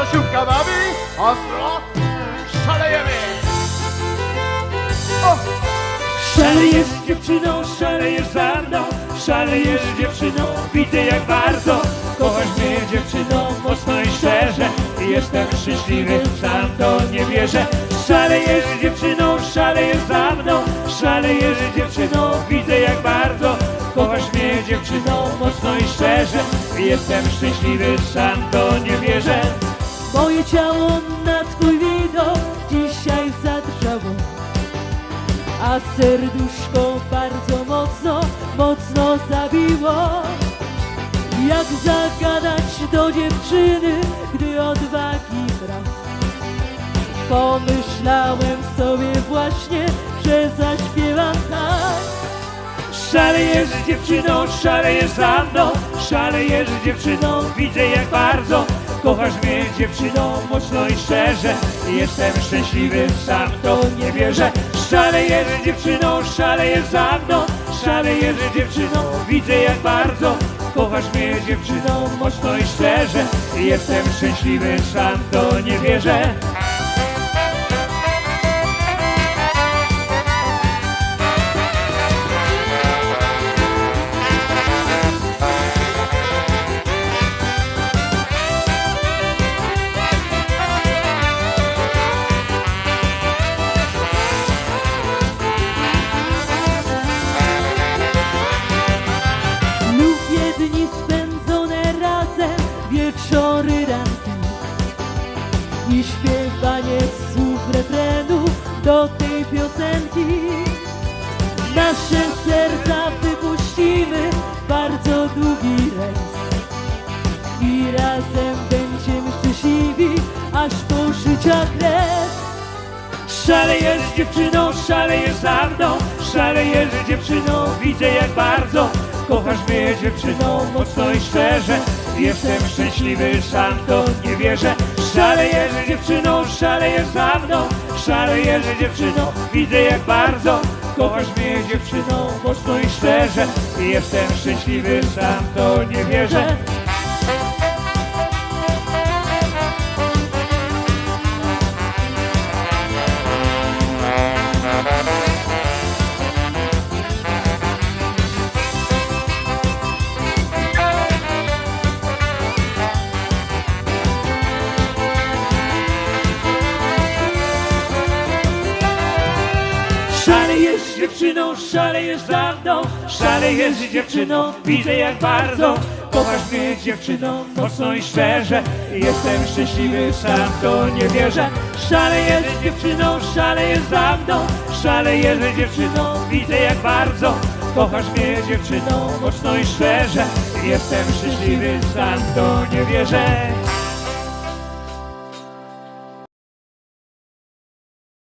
co siłka bawi, ostro szalejemy. Szalejesz dziewczyną, szalejesz za mną Szalejesz dziewczyną, widzę jak bardzo. Kochasz mnie dziewczyną mocno i szczerze Jestem szczęśliwy, sam to nie wierzę. Szalejesz dziewczyną, szalejesz za mną Szalejesz dziewczyną, widzę jak bardzo. Kochasz mnie dziewczyną mocno i szczerze Jestem szczęśliwy, sam to nie Ciało na twój widok dzisiaj zadrżało A serduszko bardzo mocno, mocno zabiło. Jak zagadać do dziewczyny, gdy odwagi brak? Pomyślałem sobie właśnie, że zaśpiewam tak. Szalejesz dziewczyną, szalejesz za mną. Szalejesz dziewczyną, widzę jak bardzo Kochasz mnie dziewczyną mocno i szczerze. Jestem szczęśliwy, sam to nie wierzę. Szalejesz dziewczyną, szalejesz za mną. Szalejesz dziewczyną, widzę jak bardzo. Kochasz mnie dziewczyną mocno i szczerze. Jestem szczęśliwy, sam to nie wierzę I śpiewanie słów refrenu do tej piosenki. Nasze serca wypuścimy bardzo długi rejs I razem będziemy szczęśliwi, aż po życia kres Szalejesz dziewczyną, szalejesz za mną Szalejesz dziewczyną, widzę jak bardzo Kochasz mnie dziewczyną mocno i szczerze. Jestem szczęśliwy, sam to nie wierzę Szalejesz dziewczyną, szalejesz za mną. Szalejesz dziewczyną, widzę jak bardzo. Kochasz mnie dziewczyną mocno i szczerze. Jestem szczęśliwy, sam to nie wierzę Szalejesz dziewczyną, szalejesz za mną Szalejesz dziewczyną, widzę jak bardzo Kochasz mnie dziewczyną, mocno i szczerze. Jestem szczęśliwy, sam to nie wierzę. Szalejesz dziewczyną, szalejesz za mną Szalejesz dziewczyną, widzę jak bardzo Kochasz mnie dziewczyną, mocno i szczerze. Jestem szczęśliwy, sam to nie wierzę